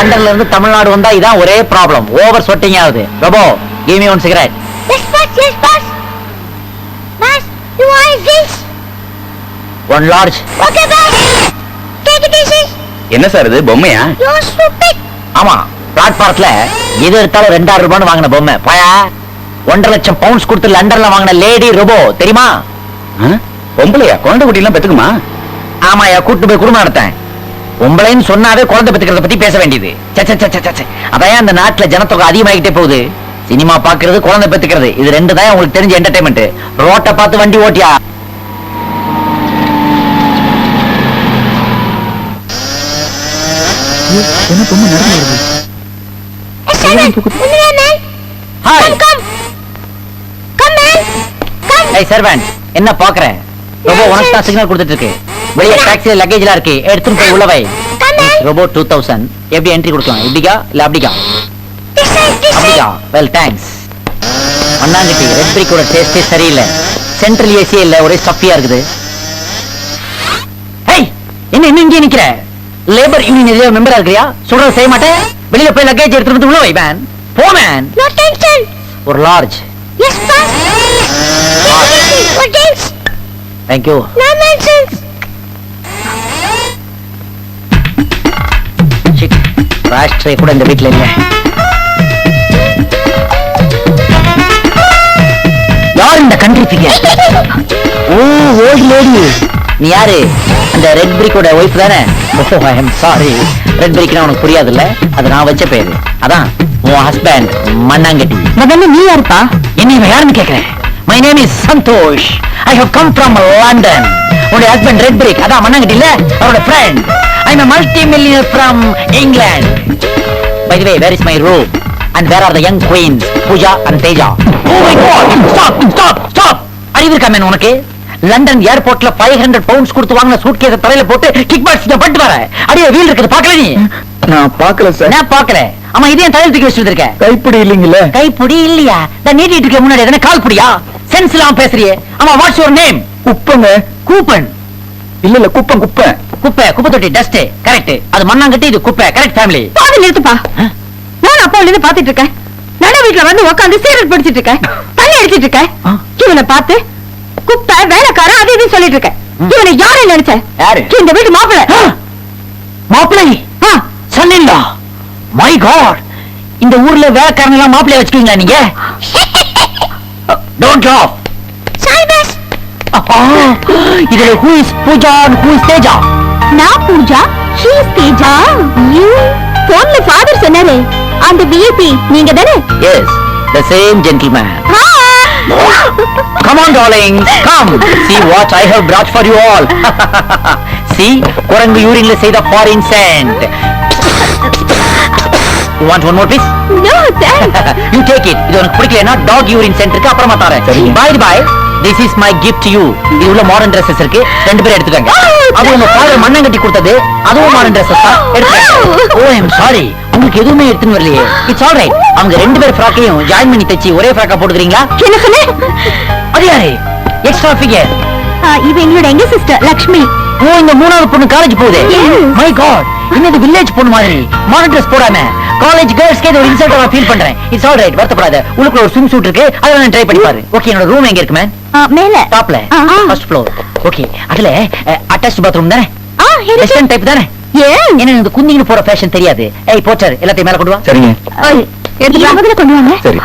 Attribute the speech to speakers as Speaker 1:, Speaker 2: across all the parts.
Speaker 1: லண்டன்ல இருந்து தமிழ்நாடு வந்தா இதான் ஒரே ப்ராப்ளம் ஓவர் ஸ்வெட்டிங் ஆகுது robot give me one cigarette
Speaker 2: Yes, boss. Yes, boss. Boss, you want this?
Speaker 1: One large
Speaker 2: Okay, boss. Take it easy.
Speaker 3: என்ன sir இது பொம்மையா
Speaker 2: You're stupid.
Speaker 1: ஆமா பிளாட்பாரத்துல எது எடுத்தாலும் ரெண்டாயிரம் ரூபான்னு வாங்கின பொம்மை பாயா ஒன்றரை லட்சம் பவுண்ட்ஸ் கொடுத்து லண்டன்ல வாங்கின லேடி ரோபோ தெரியுமா
Speaker 3: ஆ? பொம்பளையா குழந்தை குட்டி எல்லாம் பெத்துக்குமா
Speaker 1: ஆமாயா கூட்டு போய் குடும்பம் நடத்தேன் பொம்பளைன்னு சொன்னாவே குழந்தை பெத்துக்கிறத பத்தி பேச வேண்டியது. அதான் அந்த நாட்டுல ஜனத்தொகை அதிகமாகிட்டே போகுது சினிமா பாக்குறது குழந்தை பெத்துக்கிறது இது ரெண்டு தான் உங்களுக்கு தெரிஞ்ச என்டர்டைன்மெண்ட் ரோட்டை பார்த்து வண்டி ஓட்டியா
Speaker 3: என்ன பொம்மை நடந்து வருது
Speaker 2: Yes, Simon. Come here, man.
Speaker 1: Hi
Speaker 2: Come, come. Come, man. Come.
Speaker 1: ஏய் சர்வன்ட் என்ன பாக்குற ரோபோ உனக்கு தான் சிக்னல் கொடுத்துட்டு இருக்கு வெளிய டாக்ஸில லக்கேஜ்லாம் இருக்கு. எடுத்துட்டு போய் உள்ள வை.
Speaker 2: Come, man.
Speaker 1: Robot two thousand எப்படி என்ட்ரி கொடுக்கலாம்? இப்படிக்கா? இல்ல அப்படிக்கா? அப்படிக்கா. வெல் தேங்க்ஸ் மண்ணாங்கட்டி ரெட் பிரிக்கோட டேஸ்டே சரியில்லை. சென்ட்ரல் ஏசியே இல்ல ஒரே ஸ்டஃபியா இருக்குது. ஹேய் என்ன இன்னும் இங்கே நிக்கிற? லேபர் யூனியன் எதிரே மெம்பரா இருக்கிறியா? சொல்றத செய்ய மாட்டேன். வெளியில போய் லக்கேஜ் எடுத்துட்டு வந்து உள்ள வை மேன் போ மேன். ஒரு லார்ஜ்
Speaker 2: it easy. No
Speaker 1: ராஷ்ட்ரே கூட இந்த வீட்ல இல்ல. யார் இந்த country figure oh old lady நீ யாரு? அந்த ரெட் பிரிக்கோட ஒய்ஃப் தானே? Oh I am sorry red பிரிக்னா உனக்கு புரியாதுல்ல? அது நான் வச்ச பேரு. அதான் உன் ஹஸ்பண்ட் மண்ணாங்கட்டி.
Speaker 2: முதல்ல நீ யாருப்பா?
Speaker 1: என்ன இவன் யாருன்னு கேக்குறேன்? My name is Santosh I have come from London உன்னுடைய ஹஸ்பண்ட் ரெட் பிரிக் அதான் மண்ணாங்கட்டி இல்ல அவரோட friend I am multi millionaire from England by the way where is my room and where are the young queens Pooja and Teja oh my god stop stop stop அறிவு இருக்கா man உனக்கு? London ஏர்போர்ட்ல five hundred pounds கொடுத்து வாங்கின suit கேஸ தலையில போட்டு kick box பட்டு வர. அடியே வீல் இருக்குது பாக்கல நீ?
Speaker 3: நான் பார்க்கல சார்
Speaker 1: நான் பாக்கல ஆமா இதே தலையில தூக்கி வச்சுட்டு இருக்க
Speaker 3: கைப்பிடி இல்லைங்களே?
Speaker 1: கைப்புடி இல்லையா? இந்த நீட்டிட்டு இருக்க முன்னாடி எதனா கால் புடியா? சென்ஸ் இல்லாம பேசுறியே. ஆமா வாட்ஸ் யுவர் நேம்
Speaker 3: குப்பங்க.
Speaker 1: கூப்பன்.
Speaker 3: இல்ல இல்ல குப்பம் குப்பை.
Speaker 1: குப்பை குப்பை தொட்டி டஸ்ட் கரெக்ட் அது மண்ணாங்கட்டி இது குப்பை. கரெக்ட் ஃபேமிலி
Speaker 2: பாதி நிறுத்துப்பா. நான் அப்பாவுல இருந்து பாத்துட்டு இருக்கேன் நட வீட்டுல வந்து உட்காந்து சீரியல் படிச்சிட்டு இருக்கேன் தண்ணி அடிச்சிட்டு இருக்கேன். இவனை பார்த்து குப்பை வேலைக்காரன் அது இதுன்னு சொல்லிட்டு இருக்கேன். இவனை யாரை நினைச்ச
Speaker 1: யாரு?
Speaker 2: இந்த வீட்டு மாப்பிள்ளை.
Speaker 1: மாப்பிளை சன்னில்லா மை காட் இந்த ஊர்ல வேலைக்காரங்க எல்லாம் மாப்பிளைய வச்சுக்குவீங்களா நீங்க? டோன்ட் லாஃப்
Speaker 2: சாய்பாஸ்
Speaker 1: இதுல who is Pooja who is Teja
Speaker 2: நான் Pooja she is Teja you போன்ல ஃபாதர் சொன்னாரே அந்த விஐபி நீங்க தானே
Speaker 1: yes the same gentleman Come on, darlings. Come. See what I have brought for you all. See, குரங்கு யூரின்ல செய்த foreign send You want one more piece?
Speaker 2: No thanks
Speaker 1: you take it. இது உனக்கு பிடிக்கலனா dog urine scent இருக்கு அப்புறமா தரேன்.
Speaker 3: சரி.
Speaker 1: By, this is my gift to you. இது உள்ள மாடர்ன் Dresses இருக்கு. ரெண்டு பேரும் எடுத்துக்கங்க. அது உங்க ஃபாதர் மண்ணங்கட்டி கொடுத்தது. அதுவும் மாடர்ன் Dresses தான். எடுத்துக்கங்க. Oh, I'm sorry. உங்களுக்கு எதுவுமே எடுத்துன்னு வரலையே. It's all right. அவங்க ரெண்டு பேர் ஃப்ராக்கையும் ஜாயின் பண்ணி தச்சு ஒரே ஃப்ராக்கா போட்டுக்கிறீங்களா?
Speaker 2: என்ன சொன்ன
Speaker 1: அது யாரு எக்ஸ்ட்ரா ஃபிகர்
Speaker 2: இவ எங்களோட எங்க சிஸ்டர் லக்ஷ்மி
Speaker 1: ஓ இந்த மூணாவது பொண்ணு காலேஜ் போகுது. மை காட் இன்னது வில்லேஜ் பொண்ணு மாதிரி. மாடர்ன் ட்ரெஸ் போடாம காலேஜ் கேர்ள்ஸ்க்கே இது ஒரு இன்சல்ட்டா ஃபீல் பண்றேன். இட்ஸ் ஆல் ரைட் வருத்தப்படாத. உள்ளுக்குள்ள ஒரு ஸ்விம் சூட் இருக்கு அதை நான் ட்ரை பண்ணி பாரு. ஓகே என்னோட ரூம் எங்க இருக்கு மேம்
Speaker 2: மேல.
Speaker 1: டாப்ல. ஃபர்ஸ்ட் ஃப்ளோர் ஓகே அதுல அட்டாச் பாத்ரூம் தானே?
Speaker 2: ஆ இருக்கு
Speaker 1: வெஸ்டர்ன் டைப் தானே?
Speaker 2: ஏன்
Speaker 1: ஏன்னா இந்த குந்திங்க போற ஃபேஷன் தெரியாது. ஏய் போச்சர் எல்லாத்தையும் மேல கொண்டு வா.
Speaker 3: சரிங்க.
Speaker 2: எடுத்து கொண்டு வாங்க.
Speaker 3: சரி.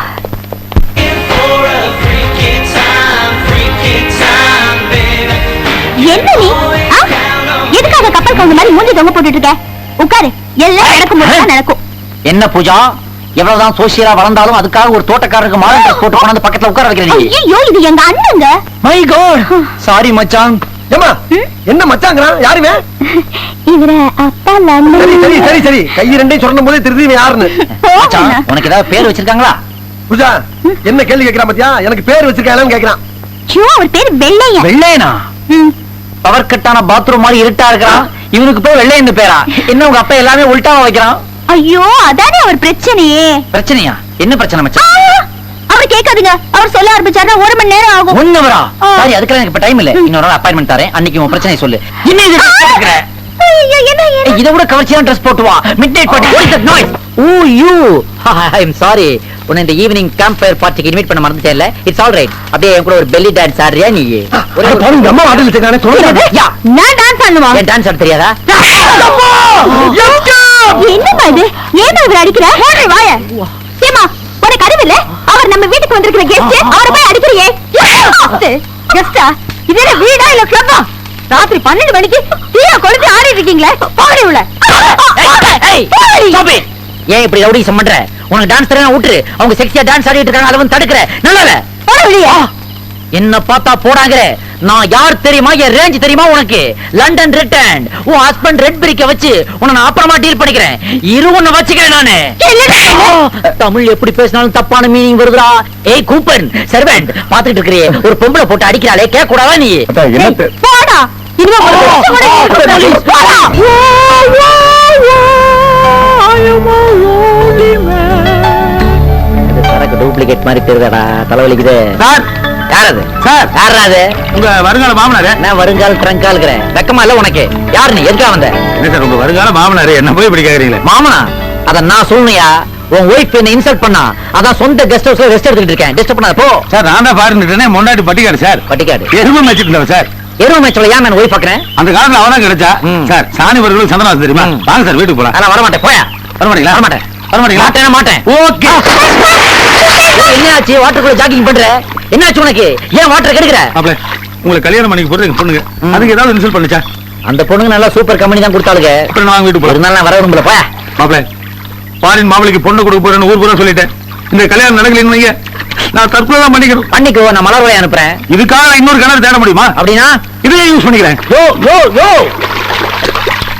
Speaker 2: என்ன நீ? ஆ? எதுக்காக கப்பல் கவுந்த மாதிரி மூஞ்சி தொங்க போட்டுட்டு இருக்க? உட்காரு. எல்லாம் நடக்கும் நடக்கும்.
Speaker 1: என்ன பூஜா? எவ்வளவுதான் சோசியலா வளர்ந்தாலும் அதுக்காக ஒரு தோட்டக்காரருக்கு மாடர்ன் ட்ரெஸ் போட்டு கொண்டாந்து பக்கத்துல உட்கார வைக்கிற நீ.
Speaker 2: ஐயோ இது எங்க அண்ணங்க?
Speaker 1: மை காட் சாரி மச்சான்.
Speaker 4: ஏமா என்ன மச்சாங்கிறான் யாருமே?
Speaker 2: இவர அப்பா
Speaker 4: சரி சரி சரி சரி. கை ரெண்டையும் சொன்ன போதே இவன் யாருன்னு.
Speaker 1: மச்சான் உனக்கு ஏதாவது பேர் வச்சிருக்காங்களா?
Speaker 4: பூஜா என்ன கேள்வி கேக்குறான் பாத்தியா? எனக்கு பேர் வச்சிருக்காங்களான்னு கேக்குறான்.
Speaker 2: ஐயோ அவர் பேர் வெள்ளையா
Speaker 1: வெள்ளையனா. பவர் கட்டான பாத்ரூம் மாதிரி இருட்டா இருக்கிறான். இவனுக்கு போய் வெள்ளையன்னு பேரா? என்ன உங்க அப்பா எல்லாமே உல்டாவா வைக்கிறான்?
Speaker 2: ஐயோ அதானே அவர் பிரச்சனையே.
Speaker 1: பிரச்சனையா? என்ன பிரச்சனை மச்சான்?
Speaker 2: அவர் கேட்காதுங்க. அவர் சொல்ல ஆரம்பிச்சாருன்னா ஒரு மணி நேரம் ஆகும்.
Speaker 1: ஒன் ஹவரா
Speaker 2: ஆ.
Speaker 1: சாரி அதுக்கெல்லாம் எனக்கு இப்ப டைம் இல்ல. இன்னொரு நாள் அப்பாயின்மெண்ட் தரேன். அன்னைக்கு உன் பிரச்சனை சொல்லு. என்ன இது? இதை விட கவர்ச்சியான ட்ரெஸ் போட்டு வா midnight party what is that noise oh you I am sorry உன்னை இந்த ஈவினிங் கேம்ப் ஃபயர் பார்ட்டிக்கு இன்வைட் பண்ண மறந்துட்டேன்ல இட்ஸ் ஆல் ரைட் அப்படியே என் கூட ஒரு பெல்லி டான்ஸ் ஆடுறியா நீ? ஒரே ஒரு-
Speaker 4: உங்க அம்மா வாட்டில் வச்சிருக்கானே சொல்லுங்க
Speaker 1: யா.
Speaker 2: நான் டான்ஸ் ஆடணுமா?
Speaker 1: ஏன் டான்ஸ் ஆட தெரியாதா?
Speaker 2: என்னம்மா இது? ஏன் இவர் அடிக்கிற? போடுறி வாய. ஏமா உனக்கு அறிவில்ல அவர் நம்ம வீட்டுக்கு வந்திருக்கிற கெஸ்ட் அவரை போய் அடிக்கிறியே. கெஸ்டா இது என்ன வீடா இல்ல கிளப்பா ராத்திரி பன்னெண்டு மணிக்கு தீய கொளுத்தி ஆடிட்டு இருக்கீங்களே. போடி உள்ள.
Speaker 1: ஏன் இப்படி ரவுடிசம் பண்ற? உனக்கு டான்ஸ் தெரியல விட்டுரு. அவங்க செக்ஸியா டான்ஸ் ஆடிட்டு இருக்காங்க அதை வந்து தடுக்கிற. நல்லல என்ன பார்த்தா போடாங்கற. நான் யார் தெரியுமா? என் ரேஞ்ச் தெரியுமா உனக்கு? லண்டன் ரிட்டர்ன் உன் ஹஸ்பண்ட் ரெட் பிரிக்க வச்சு உன்னை நான் அப்புறமா டீல் பண்ணிக்கிறேன். இரு உன்னை வச்சுக்கிறேன் நானு. தமிழ் எப்படி பேசினாலும் தப்பான மீனிங் வருதுடா. ஏய் கூப்பன் சர்வெண்ட் பாத்துட்டு இருக்கிறியே. ஒரு பொம்பளை போட்டு அடிக்கிறாளே கேட்க கூடாதா நீ
Speaker 2: போடா. இனிமே
Speaker 1: இது சரக்கு டூப்ளிகேட் மாதிரி தெரியுதாடா? தலைவலிக்குது.
Speaker 4: சார்.
Speaker 1: யார் அது
Speaker 4: சார்.
Speaker 1: யாரா அது
Speaker 4: உங்க வருங்கால மாமனாரு.
Speaker 1: நான் வருங்கால் ட்ரங்கால் இருக்கிறேன் வெக்கமா இல்ல உனக்கு? யார் நீ? எதுக்கா வந்த?
Speaker 4: என்ன சார் உங்க வருங்கால மாமனாரு? என்ன போய் இப்படி கேக்குறீங்களே?
Speaker 1: மாமனா அத நான் சொல்லணுயா உன் ஒய்ஃப் என்ன இன்சல்ட் பண்ணா. அதான் சொந்த கெஸ்ட் ஹவுஸ்ல ரெஸ்ட் எடுத்துட்டு இருக்கேன். டிஸ்டர்ப் பண்ணாத போ.
Speaker 4: சார் நான் தான் பாருந்துட்டேனே முன்னாடி பட்டிக்காடு சார்.
Speaker 1: பட்டிக்காடு.
Speaker 4: எருமை மேய்ச்சிட்டு சார்.
Speaker 1: எருவ மேட்ச்ல ஏன் நான் ஒய்ஃப் பாக்குறேன்
Speaker 4: அந்த காலத்துல அவனா கிடைச்சா. சார் சாணி வருகளும் சந்தனம் தெரியுமா. வாங்க சார் வீட்டுக்கு போலாம்.
Speaker 1: அதெல்லாம் வர மாட்டேன் போயா.
Speaker 4: வர மாட்டீங்களா?
Speaker 1: வர மாட்டேன். மாட்டேன்
Speaker 4: ஓகே.
Speaker 1: என்ன ஆச்சு வாட்டருக்குள்ள ஜாக்கிங் பண்ற? என்னாச்சு உனக்கு? ஏன் வாட்டர் கெடுக்கிற?
Speaker 4: அப்பல உங்களுக்கு கல்யாணம் பண்ணிக்க போறது எங்க பொண்ணுங்க. அதுக்கு ஏதாவது இன்சல்ட் பண்ணுச்சா?
Speaker 1: அந்த பொண்ணுங்க நல்லா சூப்பர் கம்பெனி தான் கொடுத்தாளுங்க.
Speaker 4: அப்புறம் நான்
Speaker 1: ஒரு
Speaker 4: போறேன்
Speaker 1: நான் வர விரும்பல. போயா.
Speaker 4: மாப்பிள பாரின் மாப்பிளைக்கு பொண்ணு கொடுக்க போறேன்னு ஊர் பூரா சொல்லிட்டேன். இந்த கல்யாணம் நடக்கலைன்னு நான் தற்கொலை தான் பண்ணிக்கணும்
Speaker 1: பண்ணிக்கோ நான் மலர் அனுப்புறேன்.
Speaker 4: இதுக்காக இன்னொரு கிணறு தேட முடியுமா?
Speaker 1: அப்படின்னா?
Speaker 4: இதையே யூஸ் பண்ணிக்கிறேன்.
Speaker 1: யோ யோ யோ.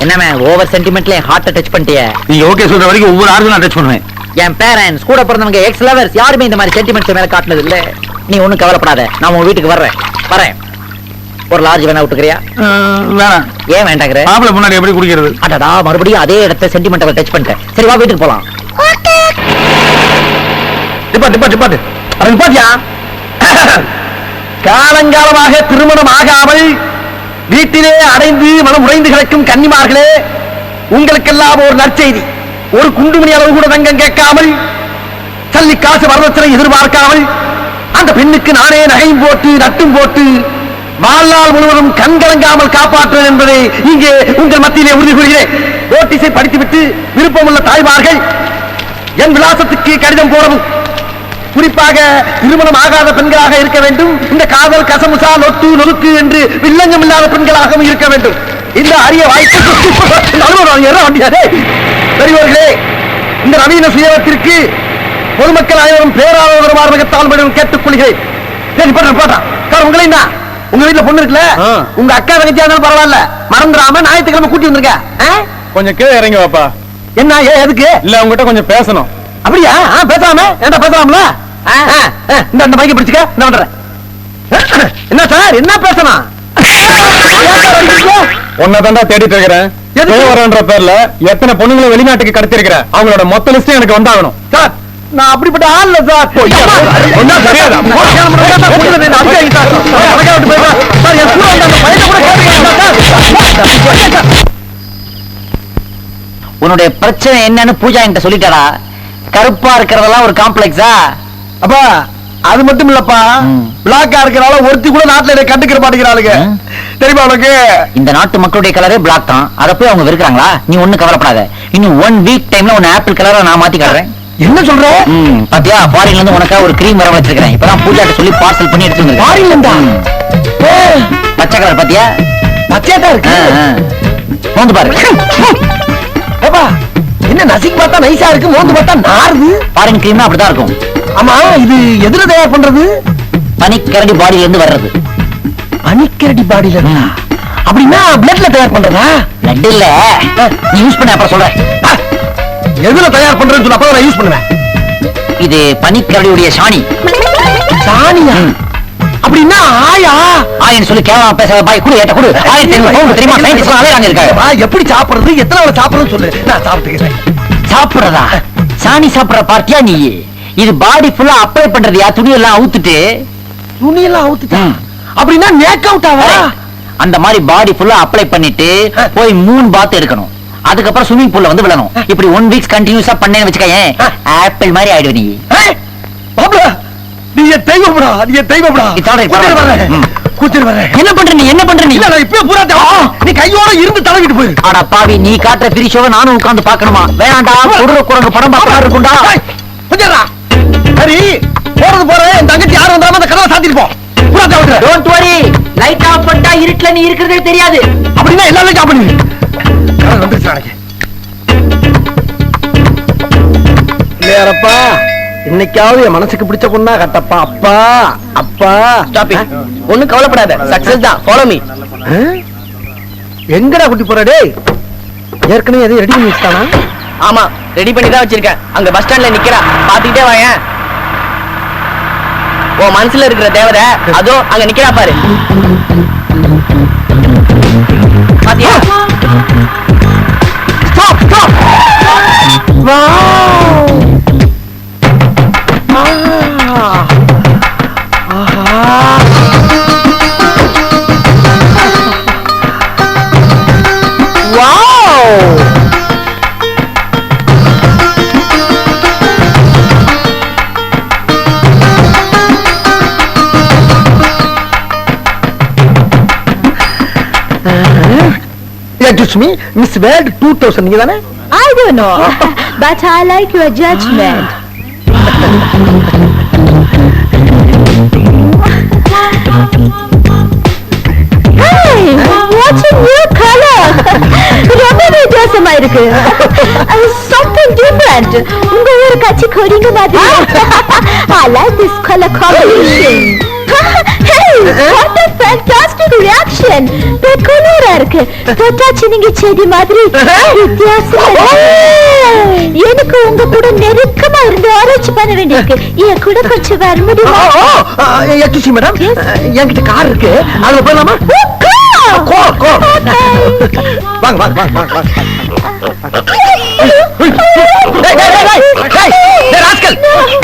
Speaker 1: என்னமே ஓவர் சென்டிமெண்ட்ல ஹார்ட்ட டச் பண்ணிட்டிய?
Speaker 4: நீங்க ஓகே சொல்ற வரைக்கும் ஒவ்வொரு ஆறுக்கும் நான் டச் பண்ணுவேன்.
Speaker 1: என் பேரண்ட்ஸ் கூட பிறந்தவங்க எக்ஸ் லவர்ஸ் யாருமே இந்த மாதிரி சென்டிமெண்ட்ஸ் மேல காட்டினது இல்ல. நீ ஒண்ணும் கவலைப்படாத நான் உன் வீட்டுக்கு வர்றேன். வரேன். ஒரு லார்ஜ் வேணா விட்டுக்கிறியா?
Speaker 4: வேணாம்.
Speaker 1: ஏன் வேண்டாங்கிற?
Speaker 4: மாப்பிளை முன்னாடி எப்படி குடிக்கிறது?
Speaker 1: அடடா மறுபடியும் அதே இடத்த சென்டிமெண்ட் டச் பண்ணிட்டேன். சரி வா வீட்டுக்கு போலாம்.
Speaker 4: டிப்பாட்டு டிப்பாட்டு டிப்பாட்டு அது காலங்காலமாக திருமணம் ஆகாமல் வீட்டிலே அடைந்து மனம் உடைந்து கிடக்கும் கன்னிமார்களே உங்களுக்கெல்லாம் ஒரு நற்செய்தி. ஒரு குண்டுமணி அளவு கூட தங்கம் கேட்காமல் சல்லி காசு வரதட்சணை எதிர்பார்க்காமல் அந்த பெண்ணுக்கு நானே நகையும் போட்டு நட்டும் போட்டு வாழ்நாள் முழுவதும் கண்கலங்காமல் காப்பாற்றுவேன் என்பதை இங்கே உங்கள் மத்தியிலே உறுதி கூறுகிறேன் நோட்டீஸை படித்துவிட்டு விருப்பமுள்ள தாய்மார்கள் என் விலாசத்துக்கு கடிதம் போடவும். குறிப்பாக திருமணம் ஆகாத பெண்களாக இருக்க வேண்டும். இந்த காதல் கசமுசா நொட்டு நொறுக்கு என்று வில்லங்கம் இல்லாத பெண்களாகவும் இருக்க வேண்டும். இந்த அரிய வாய்ப்பு பெரியவர்களே இந்த நவீன சுயத்திற்கு பொதுமக்கள் அனைவரும் பேராதரவு மார்பகத்தால் மேடம் கேட்டுக் கொள்கிறேன். சரி போட்டேன் போட்டான் சார் உங்களை என்ன உங்க வீட்டுல பொண்ணு இருக்குல்ல. உங்க அக்கா தங்கச்சியா இருந்தாலும் பரவாயில்ல. மறந்துடாம ஞாயிற்றுக்கிழமை கூட்டி வந்திருக்க?
Speaker 3: கொஞ்சம் கீழே இறங்கி வாப்பா.
Speaker 4: என்ன ஏன் எதுக்கு?
Speaker 3: இல்ல உங்ககிட்ட கொஞ்சம் பேசணும்.
Speaker 4: அப்படியா? ஆ, பேசலாமே ஏன்டா பேசலாம்ல? இந்த இந்த மைக்க பிடிச்சுக்க இந்த பண்றேன் என்ன சார் என்ன பேசணும்?
Speaker 3: தேடிட்டு இருக்கிறேன்? தேவரன்ற பேர்ல எத்தனை பொண்ணுங்களை வெளிநாட்டுக்கு கடத்திருக்கிற அவங்களோட மொத்த லிஸ்ட் எனக்கு வந்தாகணும்.
Speaker 4: சார் நான் அப்படிப்பட்ட ஆள் இல்ல சார்?
Speaker 1: உன்னுடைய பிரச்சனை என்னன்னு பூஜா என்கிட்ட சொல்லிட்டாடா. கருப்பா இருக்கிறதெல்லாம் ஒரு காம்ப்ளெக்ஸா
Speaker 4: அப்பா அது மட்டும் இல்லப்பா. பிளாக்கா இருக்கிறனால ஒருத்தி கூட நாட்டுல என்னை கண்டுக்கிற மாட்டேங்கிறாளுங்க. தெரியுமா உனக்கு?
Speaker 1: இந்த நாட்டு மக்களுடைய கலரே பிளாக் தான். அத போய் அவங்க வெறுக்கிறாங்களா? நீ ஒண்ணு கவலைப்படாத. இன்னும் ஒன் வீக் டைம்ல உன்னை ஆப்பிள் கலரா நான் மாத்தி காட்டுறேன்.
Speaker 4: என்ன சொல்ற?
Speaker 1: பாத்தியா? ஃபாரின்ல இருந்து உனக்கா ஒரு கிரீம் வர வச்சிருக்கேன் இப்பதான் பூஜாட்ட சொல்லி பார்சல் பண்ணி எடுத்து வந்திருக்கேன்.
Speaker 4: Foreign ல இருந்தா?
Speaker 1: பச்சை கலர் பாத்தியா?
Speaker 4: பச்சையா தான் இருக்கு.
Speaker 1: ஆ. மோந்து பாரு.
Speaker 4: என்ன நசிக்கு பார்த்தா நைஸா இருக்கு மோந்து பார்த்தா நாறுது.
Speaker 1: ஃபாரின் கிரீம்னா அப்படிதான் இருக்கும்.
Speaker 4: ஆமா இது எதுல தயார் பண்றது?
Speaker 1: பனிக்கரடி பாடியில இருந்து வர்றது.
Speaker 4: பனிக்கரடி பாடியில அப்படின்னா பிளட்ல தயார் பண்றதா?
Speaker 1: லட்டு இல்ல. நீ யூஸ் பண்ண அப்புறம் சொல்றேன்.
Speaker 4: எதுல தயார் பண்றேன்னு சொல்ல அப்ப நான் யூஸ் பண்ணுவேன்.
Speaker 1: இது பனிக்கரடியுடைய சாணி.
Speaker 4: சாணியா. அப்படின்னா ஆயா?
Speaker 1: ஆயின்னு சொல்லி கேவலமா பேசாத பாய் குடு ஏட்ட குடு. ஆயிரத்தி ஐநூறு தெரியுமா? சயின்டிஸ்ட் அலையறாங்க இருக்காங்க
Speaker 4: எப்படி சாப்பிடுறது? எத்தனை நாள் சாப்பிடுறதுன்னு சொல்லு. நான் சாப்பிட்டுக்கிறேன்.
Speaker 1: சாப்பிடுறதா? சாணி சாப்பிடுற பார்ட்டியா நீ? இது பாடி ஃபுல்லா அப்ளை பண்றதுயா துணி எல்லாம் அவுத்துட்டு.
Speaker 4: துணியெல்லாம் அவுத்துட்டா?
Speaker 1: ம்.
Speaker 4: அப்படின்னா நேக் அவுட் ஆவா?
Speaker 1: அந்த மாதிரி பாடி ஃபுல்லா அப்ளை பண்ணிட்டு போய் மூணு பாத் எடுக்கணும். அதுக்கப்புறம் ஸ்விமிங் பூல்ல வந்து விழணும். இப்படி ஒன் வீக்ஸ் கண்டினியூஸா பண்ணேன்னு வச்சுக்கயேன் ஆப்பிள் மாதிரி ஆயிடுவ நீ.
Speaker 4: நீ என் தெய்வம்டா நீ என் தெய்வம்டா.
Speaker 1: என்ன பண்ற நீ என்ன பண்ற நீ?
Speaker 4: இல்ல இப்பவே பூரா. நீ கையோட இருந்து தடவிட்டு போயிரு.
Speaker 1: அட பாவி நீ காட்டுற பிரிஷோவை நானும் உட்கார்ந்து பார்க்கணுமா? வேணாண்டா குடுற குரங்கு படம் பார்க்க இருட்டுல நீ இருக்கிறதே தெரியாது.
Speaker 4: அப்படின்னா பண்ணு. கடன் வந்துருச்சு நாளைக்கு. இல்லையாரப்பா இன்னைக்காவது என் மனசுக்கு பிடிச்ச பொண்ணா கட்டப்பா. அப்பா அப்பா.
Speaker 1: ஸ்டாப் இட் ஒண்ணும் கவலைப்படாத. சக்சஸ் தான். Follow
Speaker 4: me? எங்கடா குட்டி போற? டேய். ஏற்கனவே எதையும் ரெடி பண்ணி வச்சுட்டானா?
Speaker 1: ஆமா ரெடி பண்ணி தான் வச்சிருக்கேன். அங்க பஸ் ஸ்டாண்ட்ல நிக்கிறா. பாத்துக்கிட்டே வாயேன் உன் மனசுல இருக்கிற தேவதை அதோ அங்க நிக்கிறா பாரு.
Speaker 4: Excuse me, Miss Wade 2000 you know?
Speaker 2: I don't know, but I like your judgment. Hey, what a new color? ரொம்ப வித்தியாசமா இருக்கு Uh, something different. உங்க ஊர் கட்சி கொடிங்க மாதிரி I like this color combination. hey, what a reaction. பெக்குலரா இருக்கு. தொட்டாச்சு நீங்க செடி மாதிரி. வித்தியாசமா. எனக்கு உங்க கூட நெருக்கமா இருந்து ஆராய்ச்சி பண்ண வேண்டியிருக்கு. என் கூட கொஞ்சம் வர முடியுமா?
Speaker 4: Excuse madam. என்கிட்ட கார் இருக்கு. அதுல
Speaker 2: Oh,
Speaker 4: கோ. வாங்க வாங்க வாங்க வாங்க வாங்க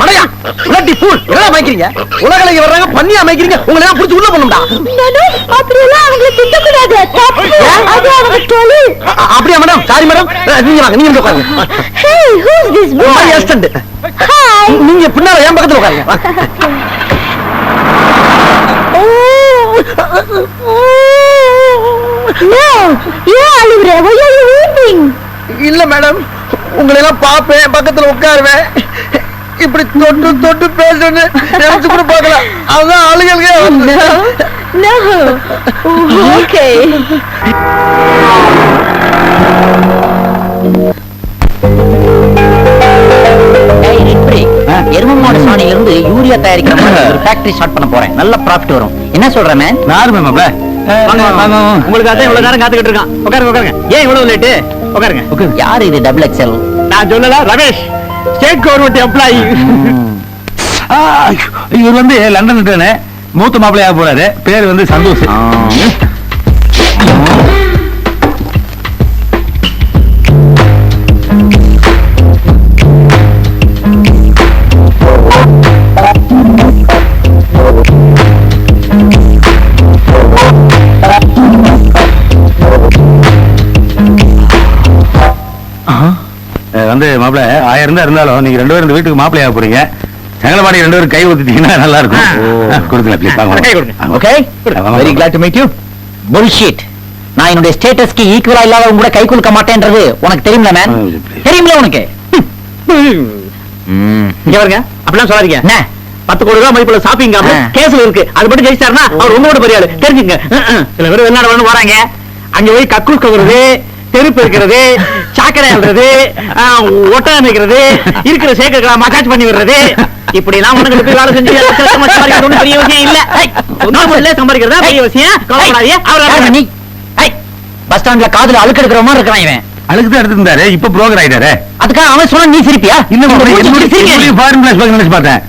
Speaker 4: மடையா bloody fool என்ன அமைக்கிறீங்க வர்றாங்க பண்ணி அமைக்கிறீங்க. உங்களை எல்லாம் புடிச்சு உள்ள பண்ணும்டா
Speaker 2: நானு? அப்படியெல்லாம் அவங்கள திட்டக்கூடாது. தப்பு. அது அவங்க தொழில்.
Speaker 4: அ- அப்படியா மேடம் சாரி மேடம் நீங்க வாங்க நீங்க உட்காருங்க. பின்னால என் பக்கத்துல உட்காருங்க.
Speaker 2: No? Why are you weeping?
Speaker 4: இல்ல மேடம் உங்களை எல்லாம் பாப்பேன் பக்கத்துல உட்காருவேன். இப்படி தொட்டு தொட்டு பேசுன்னு நினைச்சு கூட பார்க்கல. அதான் ஆளுகளுக்கே வந்து.
Speaker 2: No. Okay.
Speaker 1: எருமமாடு சாணியில இருந்து யூரியா தயாரிக்கிற மாதிரி ஒரு ஃபேக்டரி ஸ்டார்ட் பண்ண போறேன். நல்ல ப்ராஃபிட் வரும். என்ன சொல்ற மேன்
Speaker 3: மேம். உங்களுக்கு அதான் இவ்வளவு நேரம் காத்துக்கிட்டு இருக்கான். உட்காருங்க உட்காருங்க. ஏன் இவ்வளவு லேட்டு உட்காருங்க.
Speaker 1: யாரு இது டபுள் எக்ஸ்எல்
Speaker 3: நான் சொல்லல ரமேஷ். ஸ்டேட் கவர்மெண்ட் எம்ப்ளாயி இவர் வந்து லண்டன் மூத்த மாப்பிள்ளையாக போறாரு. பேர் வந்து சந்தோஷ். வந்து மாப்பிள்ள ஆயிரம் தான் இருந்தாலும் நீங்க ரெண்டு பேரும் இந்த வீட்டுக்கு மாப்பிள்ளையாக போறீங்க. செங்கலபாடி ரெண்டு பேரும் கை ஊத்திட்டீங்கன்னா நல்லா இருக்கும். கொடுக்கல ப்ளீஸ் வாங்க
Speaker 1: okay very glad to meet you bullshit நான் என்னுடைய ஸ்டேட்டஸ்க்கு ஈக்குவலா இல்லாதவங்க கூட கை குலுக்க மாட்டேன்றது உனக்கு தெரியும்ல மேன். தெரியும்ல உனக்கு.
Speaker 3: இங்க பாருங்க. அப்படிலாம் சொல்லாதீங்க.
Speaker 1: என்ன?
Speaker 3: பத்து கோடி ரூபாய் மதிப்புள்ள ஷாப்பிங். கேஸ்ல இருக்கு. அது மட்டும் ஜெயிச்சாருன்னா அவர் உங்களோட பெரியாரு தெரிஞ்சுங்க. அஹ், அஹ். சில பேர் வெளிநாடு வராங்க. அங்க போய் கக்கூஸ் கவுறது தெருப்பு இருக்கிறது சாக்கடை அல்றது ஒட்டகம் வைக்கிறது இருக்கிற சேக்கர்களை மசாஜ் பண்ணி விடுறது. இப்படி எல்லாம் உனக்கு போய் வேலை செஞ்சு சம்பாதிக்கிறது பெரிய விஷயம் இல்ல. இல்ல சம்பாதிக்கிறதா பெரிய விஷயம்?
Speaker 1: நீ.
Speaker 3: அவர்
Speaker 1: பஸ் ஸ்டாண்ட்ல காதுல அழுக்கு எடுக்கிற மாதிரி இருக்கிறான் இவன்.
Speaker 3: அழுக்கு தான் எடுத்திருந்தாரு இப்ப புரோக்கர் ஆயிட்டாரு.
Speaker 1: அதுக்காக அவன் சொன்னா நீ சிரிப்பியா? சிரிக்க.
Speaker 3: ஃபாரின் பிளேஸ் நினைச்சு பார்த்தேன்.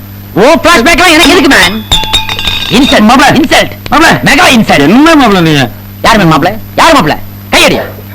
Speaker 1: ஓ பிளாஷ்பேக்லாம் எனக்கு எதுக்கு மேன் இன்சல்ட் மாப்ள இன்சல்ட்
Speaker 3: மாப்ள.
Speaker 1: மெகா இன்சல்ட்
Speaker 3: என்ன மாப்பிள்ள நீங்க?
Speaker 1: யார் மாப்ள யார் மாப்ள கையடியா?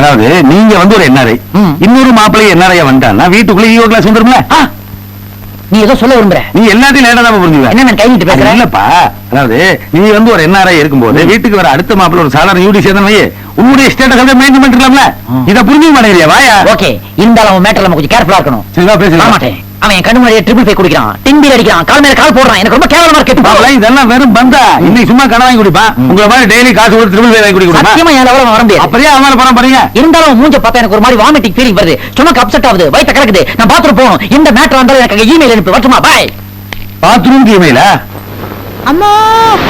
Speaker 5: அதாவது நீங்க வந்து ஒரு என்ஆர்ஐ. இன்னொரு மாப்பிள்ளை என்ஆர்ஐ வந்தான்னா வீட்டுக்குள்ள ஈவோ கிளாஸ் வந்துரும்ல?
Speaker 1: நீ ஏதோ சொல்ல விரும்புற.
Speaker 5: நீ எல்லாத்தையும் லேட்டா தான் புரிஞ்சுக்க
Speaker 1: என்ன நான் கை நீட்டு பேசுறேன்
Speaker 5: இல்லப்பா. அதாவது நீ வந்து ஒரு என்ஆர்ஐ இருக்கும்போது வீட்டுக்கு வர அடுத்த மாப்பிள்ள ஒரு சாதாரண யூடி சேர்ந்த வை உன்னுடைய ஸ்டேட்டஸ் மெயின்டைன் பண்ணிக்கலாம்ல. இத புரிஞ்சுக்க மாட்டேங்கிறியா வாயா?
Speaker 1: ஓகே. இந்த அளவு மேட்டர்ல நம்ம கொஞ்சம் கேர்ஃபுல்லா இருக்கணும்.
Speaker 5: சரிவா
Speaker 1: வர
Speaker 5: பேசலாம்
Speaker 1: மாட்டேன் அவன் கண்ணு முன்னாடியே ட்ரிபிள் ஃபை குடிக்கிறான். டிம்பி அடிக்கிறான். கால் மேல கால் போடுறான். எனக்கு ரொம்ப கேவலமா இருக்கு
Speaker 5: மாப்பிள்ள இதெல்லாம் வெறும் பந்தா. இன்னைக்கு சும்மா கடன் வாங்கி குடிப்பான். உங்களை மாதிரி டெய்லி காசு கொடுத்து திரும்ப வாங்கி குடி கொடுப்பா
Speaker 1: சத்தியமா என் லெவல வர முடியாது.
Speaker 5: அப்படியே அவன் பணம் பாருங்க
Speaker 1: இருந்தாலும் மூஞ்ச பார்த்தா எனக்கு ஒரு மாதிரி வாமிட்டிங் ஃபீலிங் வருது. ஸ்டொமக் அப்செட் ஆகுது. வயித்த கலக்குது. நான் பாத்ரூம் போகணும். இந்த மேட்டர் வந்தாலும் எனக்கு இமெயில் அனுப்பி. வரட்டுமா? பாய்
Speaker 5: பாத்ரூம் இமெயிலா
Speaker 2: அம்மா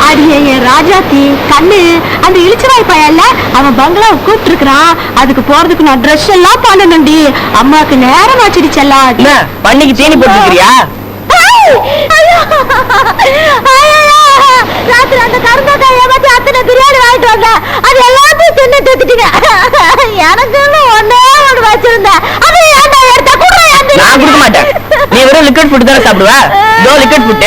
Speaker 2: அடியே என் ராஜாத்தி கண்ணு அந்த இளிச்சவாய் பையன்ல அவன் பங்களா கூப்பிட்டு இருக்கிறான் அதுக்கு போறதுக்கு நான் ட்ரெஸ் எல்லாம் பண்ணணும்டி. அம்மாக்கு நேரம் ஆச்சிடுச்சல்லா
Speaker 1: பண்ணிக்கு தீனி போட்டுக்கிறியா
Speaker 2: ராத்திரி அந்த கருந்தாக்காய் ஏமாத்தி அத்தனை பிரியாணி வாங்கிட்டு வந்தா. அது எல்லாத்தையும் தின்னு தூக்கிட்டீங்க எனக்குன்னு ஒன்னே ஒண்ணு வச்சிருந்தேன் அது ஏன்டா எடுத்த? கூட
Speaker 1: நான் கொடுக்க மாட்டேன். நீ வெறும் லிக்விட் ஃபுட் தானே சாப்பிடுவ? இதோ லிக்விட் ஃபுட்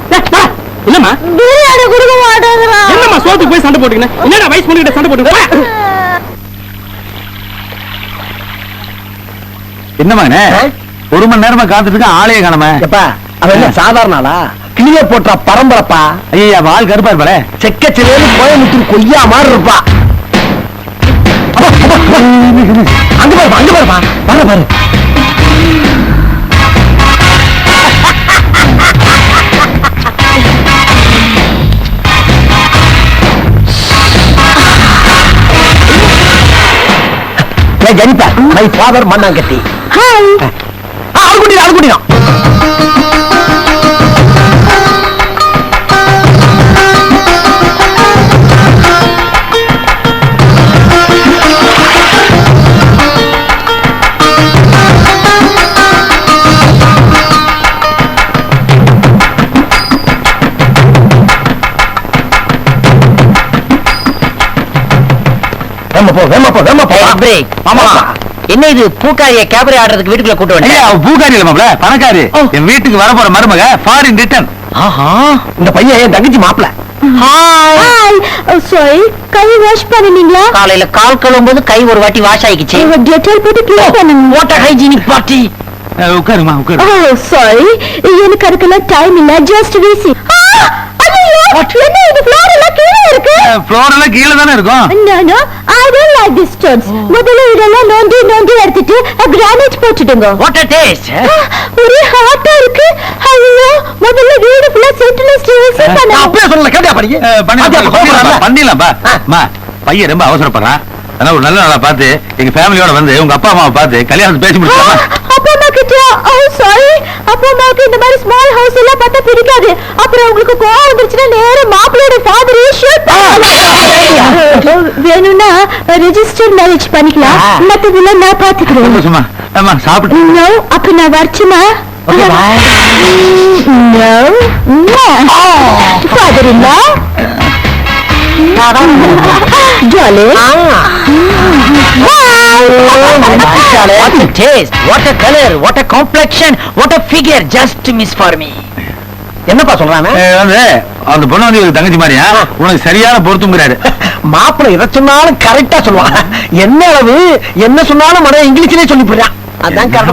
Speaker 3: இல்லம்மா
Speaker 2: பிரியாணி கொடுக்க மாட்டேங்கிறான்
Speaker 3: என்னம்மா சோத்துக்கு போய் சண்டை போட்டுக்கின? என்னடா வயசு பண்ணிக்கிட்ட சண்டை போட்டுக்கின?
Speaker 5: என்ன மகனே ஒரு மணி நேரமா காத்துட்டு இருக்க ஆளையே காணாம.
Speaker 1: எப்பா அவன் என்ன சாதாரண ஆளா? கிளிய போட்டா பரம்பரப்பா.
Speaker 5: ஐயா வால் கருப்பா இருப்பாளே.
Speaker 1: செக்கச்சிலேன்னு கோயம்புத்தூர் கொய்யா மாதிரி இருப்பா. அங்க பாருப்பா அங்க பாருப்பா. பாரு பாரு. ஜனிதா மை ஃபாதர் மண்ணாங்கட்டி.
Speaker 2: ஹாய்
Speaker 1: ஆள் குட்டிதான் வேமா போ வேமா போ வேமா போ. பிரேக்
Speaker 5: ஆமா.
Speaker 1: என்ன இது பூக்காரிய கேபரே ஆடுறதுக்கு வீட்டுக்குள்ள கூட்டு
Speaker 5: அவ பூக்காரி இல்ல மாப்ள பணக்காரி. என் வீட்டுக்கு வர போற மருமக ஃபாரின் ரிட்டர்ன்
Speaker 1: ஆஹா. இந்த பையன் என் தங்கச்சி மாப்பிள.
Speaker 2: ஹாய் சாரி கை வாஷ் பண்ணுவீங்களா
Speaker 1: காலையில கால் கழுவும் போது கை ஒரு வாட்டி வாஷ் ஆயிக்கிச்சு
Speaker 2: டெட்டால் போட்டு க்ளீன் பண்ணுங்க.
Speaker 1: வாட்டர் ஹைஜீனிக் பார்ட்டி
Speaker 5: உட்காருமா உட்காரு
Speaker 2: ஓ சாரி எனக்கு அதுக்கெல்லாம் டைம் இல்ல. ஜஸ்ட் வீசி என்ன இது? ஃப்ளோர் எல்லாம் கீழே
Speaker 5: தானே இருக்கும்?
Speaker 2: No, no, I don't like these stones. முதல்ல இதெல்லாம் நோண்டி நோண்டி எடுத்துட்டு கிரானைட் போட்டுடுங்க.
Speaker 1: வாட்டர் டேஸ்ட்
Speaker 2: ஒரே ஹாட்டா இருக்கு. ஐயோ முதல்ல வீடு ஃபுல்லா செட்டில் ஸ்டேஸ் பண்ண
Speaker 1: அப்படியே சொல்லல கேட்டியா படிக்க?
Speaker 5: அஹ், பண்ணிடலாம், பையன் ரொம்ப அவசரப்படுறான். ஒரு நல்ல நாளா பார்த்து எங்க ஃபேமிலியோட வந்து உங்க அப்பா அம்மாவை பார்த்து கல்யாணம் பேசி முடிச்சாமா
Speaker 2: அப்பா அம்மா கிட்ட ஓ சாரி அப்பா அம்மாவுக்கு இந்த மாதிரி ஸ்மால் ஹவுஸ் எல்லாம் பார்த்தா பிடிக்காது. அப்புறம் உங்களுக்கு கோவம் வந்துருச்சுன்னா நேரா மாப்பிள்ளையோட ஃபாதரே ஷூட் வேணும்னா ரெஜிஸ்டர் மேரேஜ் பண்ணிக்கலாம். மத்ததெல்லாம் நான் பாத்துக்கிறேன்
Speaker 5: சாப்பிட்டு
Speaker 2: அப்ப நான் வரச்சுமா
Speaker 1: Okay, bye.
Speaker 2: No, no. Father-in-law. Jolly.
Speaker 1: What a taste, what a color, what a complexion, what a figure, just miss for me. என்னப்பா சொல்றானே
Speaker 5: வந்து அந்த பொண்ணு வந்து இவருக்கு தங்கச்சி மாதிரியா உனக்கு சரியான பொருத்துங்கிறாரு
Speaker 1: மாப்பிள்ள எதை சொன்னாலும் கரெக்டா சொல்லுவான் என்ன அளவு என்ன சொன்னாலும் மன இங்கிலீஷ்லயே சொல்லி போயிடான் அதான் கரெக்ட்